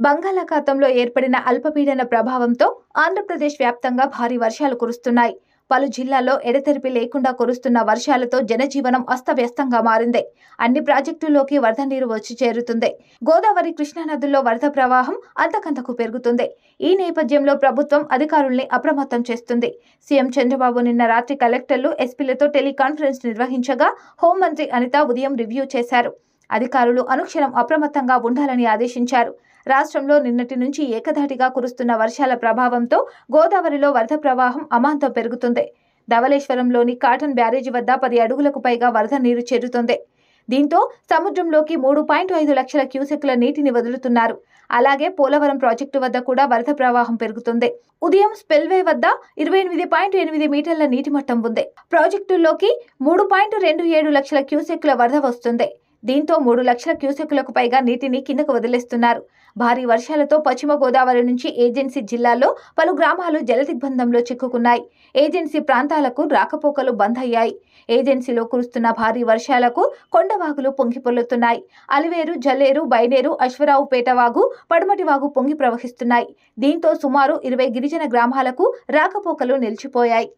బంగాళాఖాతంలో ఏర్పడిన అల్పపీడన ప్రభావంతో ఆంధ్రప్రదేశ్ వ్యాప్తంగా భారీ వర్షాలు కురుస్తున్నాయి. పలు జిల్లాల్లో ఎడతెరిపి లేకుండా కురుస్తున్న వర్షాలతో జనజీవనం అస్తవ్యస్తంగా మారింది. అన్ని ప్రాజెక్టుల్లోకి వరద నీరు వచ్చి చేరుతుంది. గోదావరి కృష్ణా నదుల్లో వరద ప్రవాహం అంతకంతకు పెరుగుతుంది. ఈ నేపథ్యంలో ప్రభుత్వం అధికారుల్ని అప్రమత్తం చేస్తుంది. సీఎం చంద్రబాబు నిన్న రాత్రి కలెక్టర్లు ఎస్పీలతో టెలికాన్ఫరెన్స్ నిర్వహించగా హోంమంత్రి అనిత ఉదయం రివ్యూ చేశారు. అధికారులు అనుక్షణం అప్రమత్తంగా ఉండాలని ఆదేశించారు. రాష్ట్రంలో నిన్నటి నుంచి ఏకధాటిగా కురుస్తున్న వర్షాల ప్రభావంతో గోదావరిలో వరద ప్రవాహం అమాంతం పెరుగుతుంది. ధవళేశ్వరంలోని కాటన్ బ్యారేజీ వద్ద పది అడుగులకు పైగా వరద నీరు చేరుతుంది. దీంతో సముద్రంలోకి మూడు పాయింట్ ఐదు లక్షల క్యూసెక్ల నీటిని వదులుతున్నారు. అలాగే పోలవరం ప్రాజెక్టు వద్ద కూడా వరద ప్రవాహం పెరుగుతుంది. ఉదయం స్పెల్వే వద్ద ఇరవై ఎనిమిది పాయింట్ ఎనిమిది మీటర్ల నీటి మట్టం ఉంది. ప్రాజెక్టుల్లోకి మూడు పాయింట్ రెండు ఏడు లక్షల క్యూసెక్ల వరద వస్తుంది. దీంతో మూడు లక్షల క్యూసెక్కులకు పైగా నీటిని కిందకు వదిలేస్తున్నారు. భారీ వర్షాలతో పశ్చిమ గోదావరి నుంచి ఏజెన్సీ జిల్లాలో పలు గ్రామాలు జలదిగ్బంధంలో చిక్కుకున్నాయి. ఏజెన్సీ ప్రాంతాలకు రాకపోకలు బంద్ అయ్యాయి ఏజెన్సీలో కురుస్తున్న భారీ వర్షాలకు కొండవాగులు పొంగి పొల్లుతున్నాయి. అలివేరు జల్లేరు బైనేరు అశ్వరావుపేట వాగు పడమటి వాగు పొంగి ప్రవహిస్తున్నాయి. దీంతో సుమారు ఇరవై గిరిజన గ్రామాలకు రాకపోకలు నిలిచిపోయాయి.